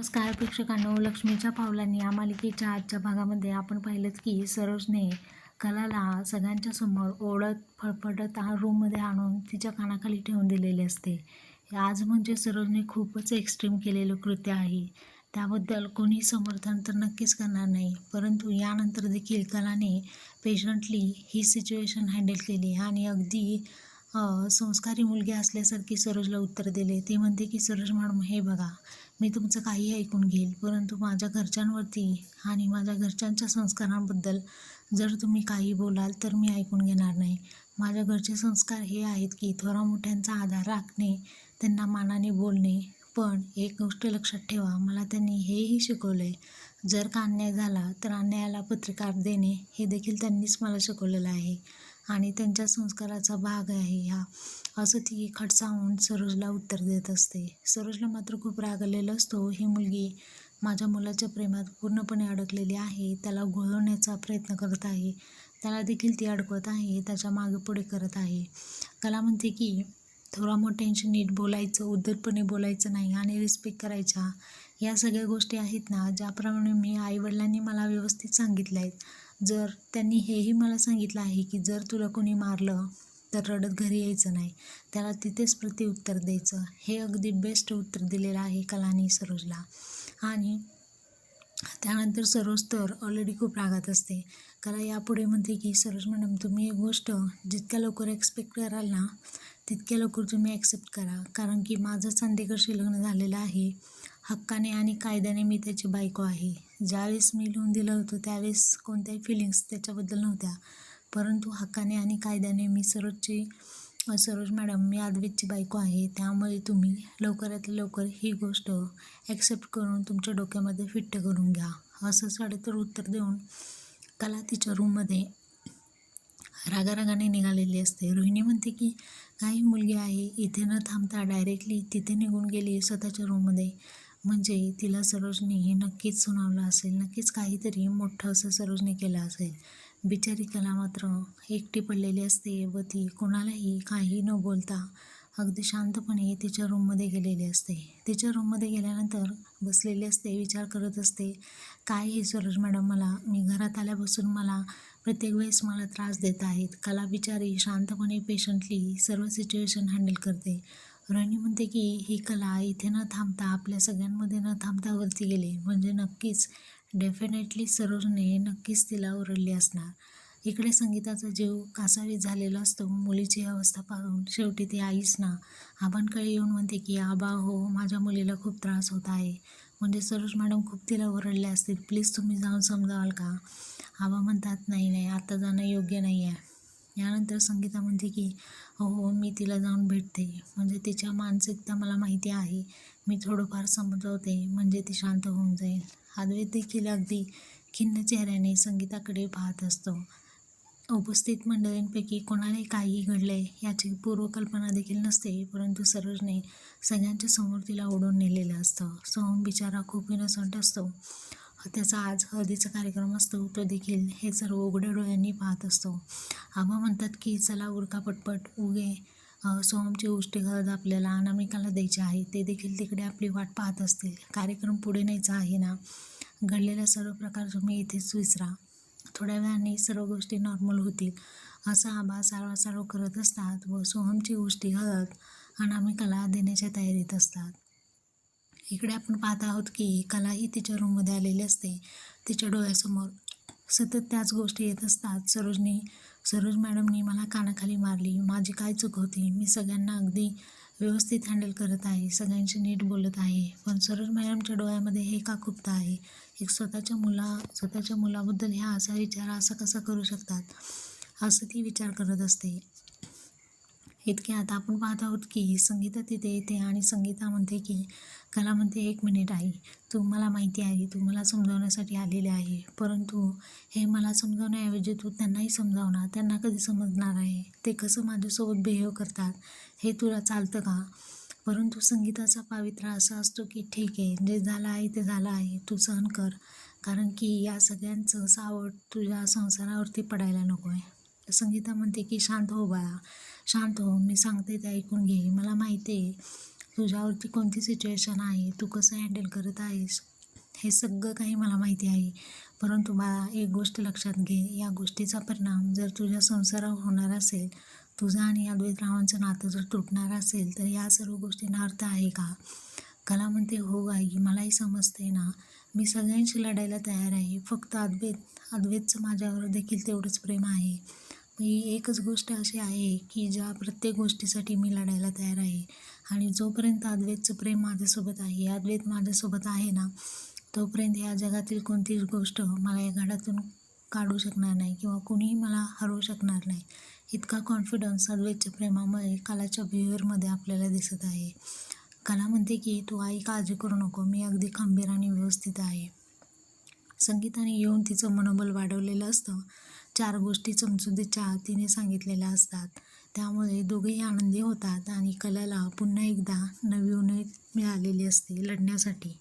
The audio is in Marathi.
नमस्कार प्रेक्षकांनो लक्ष्मीच्या पावलांनी या मालिकेच्या आजच्या भागामध्ये आपण पाहिलंच की सरोजने कलाला सगळ्यांच्या समोर ओढत फडफडत रूममध्ये आणून तिच्या कानाखाली ठेवून दिलेले असते. आज म्हणजे सरोजने खूपच एक्स्ट्रीम केलेलं कृत्य आहे. त्याबद्दल कोणी समर्थन तर नक्कीच करणार नाही परंतु यानंतर देखील कलाने पेशंटली ही सिच्युएशन हँडल केली आणि अगदी संस्कारी मुलगी असल्यासारखी सरोजला उत्तर दिले. ते म्हणते की सरोज मॅडम हे बघा मी तुमचं काही ऐकून घेईल परंतु माझ्या घरच्यांवरती आणि माझ्या घरच्यांच्या संस्कारांबद्दल जर तुम्ही काही बोलाल तर मी ऐकून घेणार नाही. माझ्या घरचे संस्कार हे आहेत की थोरा मोठ्यांचा आधार राखणे त्यांना मानाने बोलणे. पण एक गोष्ट लक्षात ठेवा मला त्यांनी हेही शिकवलं आहे जर का अन्याय झाला तर अन्यायाला पत्रकार देणे हे देखील त्यांनीच मला शिकवलेलं आहे. आणि त्यांच्या संस्काराचा भाग आहे ह्या असं ती खडसावून सरोजला उत्तर देत असते. सरोजला मात्र खूप रागलेला असतो. ही मुलगी माझ्या मुलाच्या प्रेमात पूर्णपणे अडकलेली आहे. त्याला घोळवण्याचा प्रयत्न करत आहे. त्याला देखील ती अडकवत आहे. त्याच्यामागे पुढे करत आहे. कला म्हणते की थोडा मोठ्यांशी नीट बोलायचं उद्धटपणे बोलायचं नाही आणि रिस्पेक्ट करायच्या या सगळ्या गोष्टी आहेत ना ज्याप्रमाणे मी आईवडिलांनी मला व्यवस्थित सांगितलं आहेत. जर त्यांनी हेही मला सांगितलं आहे की जर तुला कोणी मारलं तर रडत घरी यायचं नाही. त्याला तिथेच प्रतिउत्तर द्यायचं. हे अगदी बेस्ट उत्तर दिलेलं आहे कलानी सरोजला. आणि त्यानंतर सरोज तर ऑलरेडी खूप रागात असते. कला यापुढे म्हणते की सरोज मॅडम तुम्ही एक गोष्ट जितक्या लवकर एक्सपेक्ट कराल ना तितक्या लवकर तुम्ही ॲक्सेप्ट करा. कारण की माझं चांदेकरशी लग्न झालेलं आहे. हक्काने आणि कायद्याने मी त्याची बायको आहे. ज्यावेळेस मी लिहून दिलं होतं त्यावेळेस कोणत्याही फिलिंग्स त्याच्याबद्दल नव्हत्या. परंतु हक्काने आणि कायद्याने मी सरोजची सरोज मॅडम मी आदवेदची बायको आहे. त्यामुळे तुम्ही लवकरात लवकर ही गोष्ट ॲक्सेप्ट करून तुमच्या डोक्यामध्ये फिट्ट करून घ्या. असं साडेतर उत्तर देऊन कला तिच्या रूममध्ये रागारागाने निघालेली असते. रोहिणी म्हणते की काही मुलगी आहे इथे न थांबता डायरेक्टली तिथे निघून गेली स्वतःच्या रूममध्ये म्हणजे तिला सरोजने हे नक्कीच सुनावलं असेल नक्कीच काहीतरी मोठं असं सरोजने केलं असेल. बिचारी कला मात्र एकटी पडलेली असते व ती कोणालाही काही न बोलता अगदी शांतपणे तिच्या रूममध्ये गेलेली असते. तिच्या रूममध्ये गेल्यानंतर बसलेली असते विचार करत असते काय हे सरोज मॅडम मला मी घरात आल्यापासून मला प्रत्येक वेळेस मला त्रास देत आहेत. कला बिचारी शांतपणे पेशंटली सर्व सिच्युएशन हँडल करते. रोहिणी म्हणते की ही कला इथे न थांबता आपल्या सगळ्यांमध्ये न थांबता वरती गेली. म्हणजे नक्कीच डेफिनेटली सरोजने नक्कीच तिला ओरडली असणार. इकडे संगीताचा जीव कासावीस झालेला असतो. मुलीची अवस्था पाहून शेवटी ती आईच ना आबांकडे येऊन म्हणते की आबा हो माझ्या मुलीला खूप त्रास होत आहे. म्हणजे सरोज मॅडम खूप तिला ओरडल्या असतील. प्लीज तुम्ही जाऊन समजावाल का? आबा म्हणतात नाही नाही आता जाणं योग्य नाही आहे यानंतर संगीता म्हणते की हो हो मी तिला जाऊन भेटते. म्हणजे तिच्या मानसिकता मला माहिती आहे. मी थोडंफार समजवते. म्हणजे ती शांत होऊन जाईल. अद्वैत देखील अगदी खिन्न चेहऱ्याने संगीताकडे पाहत असतो. उपस्थित मंडळींपैकी कोणालाही काही घडले याची पूर्वकल्पना देखील नसते. परंतु सरोजने सगळ्यांच्या समोर तिला ओढून नेलेलं असतं. सोहम बिचारा खूप इनोसंट असतो. त्याचा आज हळदीचा कार्यक्रम असतो. तो देखील हे सर्व उघड्या डोळ्यांनी पाहत असतो. आबा म्हणतात की चला उरका पटपट उगे अ, सोहमची उष्टी हळद आपल्याला अनामिकाला द्यायची आहे. ते देखील तिकडे आपली वाट पाहत असतील. कार्यक्रम पुढे न्यायचा आहे ना? घडलेल्या सर्व प्रकार तुम्ही इथेच विसरा. थोड्या वेळाने सर्व गोष्टी नॉर्मल होतील. असं आबा सारवासारव करत असतात व सोहमची गोष्टी हळद अनामिकाला देण्याच्या तयारीत असतात. इकडे आपण पाहत आहोत की कलाही तिच्या रूममध्ये आलेली असते. तिच्या डोळ्यासमोर सतत त्याच गोष्टी येत असतात. सरोजनी सरोज मॅडमनी मला कानाखाली मारली. माझी काय चूक होती? मी सगळ्यांना अगदी व्यवस्थित हँडल करत आहे. सगळ्यांशी नीट बोलत आहे. पण सरोज मॅडमच्या डोळ्यामध्ये हे का खुपतं आहे? एक स्वतःच्या मुला स्वतःच्या मुलाबद्दल ह्या असा विचार असा कसा करू शकतात? असं ती विचार करत असते. इतके आता आपण पाहत आहोत की संगीता तिथे येते आणि संगीता म्हणते की कला म्हणते एक मिनिट आई तू मला माहिती आहे तू मला समजावण्यासाठी आलेले आहे. परंतु हे मला समजावण्याऐवजी तू त्यांनाही समजावणार त्यांना कधी समजणार आहे? ते कसं माझ्यासोबत बिहेव करतात? हे तुला चालतं का? परंतु संगीताचा पावित्रा असा असतो की ठीक आहे जे झालं आहे ते झालं आहे. तू सहन कर. कारण की या सगळ्यांचं सावट तुझ्या संसारावरती पडायला नको आहे संगीता म्हणते की शांत हो बाळा शांत हो मी सांगते ते ऐकून घे. मला माहिती आहे तुझ्यावरती कोणती सिच्युएशन आहे तू कसं हँडल करत आहेस हे सगळं काही मला माहिती आहे. परंतु बाळा एक गोष्ट लक्षात घे. या गोष्टीचा परिणाम जर तुझ्या संसारावर होणार असेल तुझं आणि अद्वैतरावांचं नातं जर तुटणार असेल तर या सर्व गोष्टींना अर्थ आहे का? कला म्हणते हो आई मलाही समजते ना. मी सगळ्यांशी लढायला तयार आहे. फक्त अद्वैत अद्वैतचं माझ्यावर देखील तेवढंच प्रेम आहे. ही एकच गोष्ट अशी आहे की ज्या प्रत्येक गोष्टीसाठी मी लढायला तयार आहे. आणि जोपर्यंत अद्वैतचं प्रेम माझ्यासोबत आहे अद्वैत माझ्यासोबत आहे ना तोपर्यंत या जगातील कोणतीच गोष्ट मला या घडातून काढू शकणार नाही किंवा कुणीही मला हरवू शकणार नाही. इतका कॉन्फिडन्स अद्वैतच्या प्रेमामुळे कलाच्या बिहेवियरमध्ये आपल्याला दिसत आहे. कला म्हणते की तू आई काळजी करू नको मी अगदी खंबीर आणि व्यवस्थित आहे. संगीताने येऊन तिचं मनोबल वाढवलेलं असतं. चार गोष्टी चमचुदीच्या तिने सांगितलेल्या असतात. त्यामुळे दोघेही आनंदी होतात आणि कलाला पुन्हा एकदा नवी उमेद मिळालेली असते लढण्यासाठी.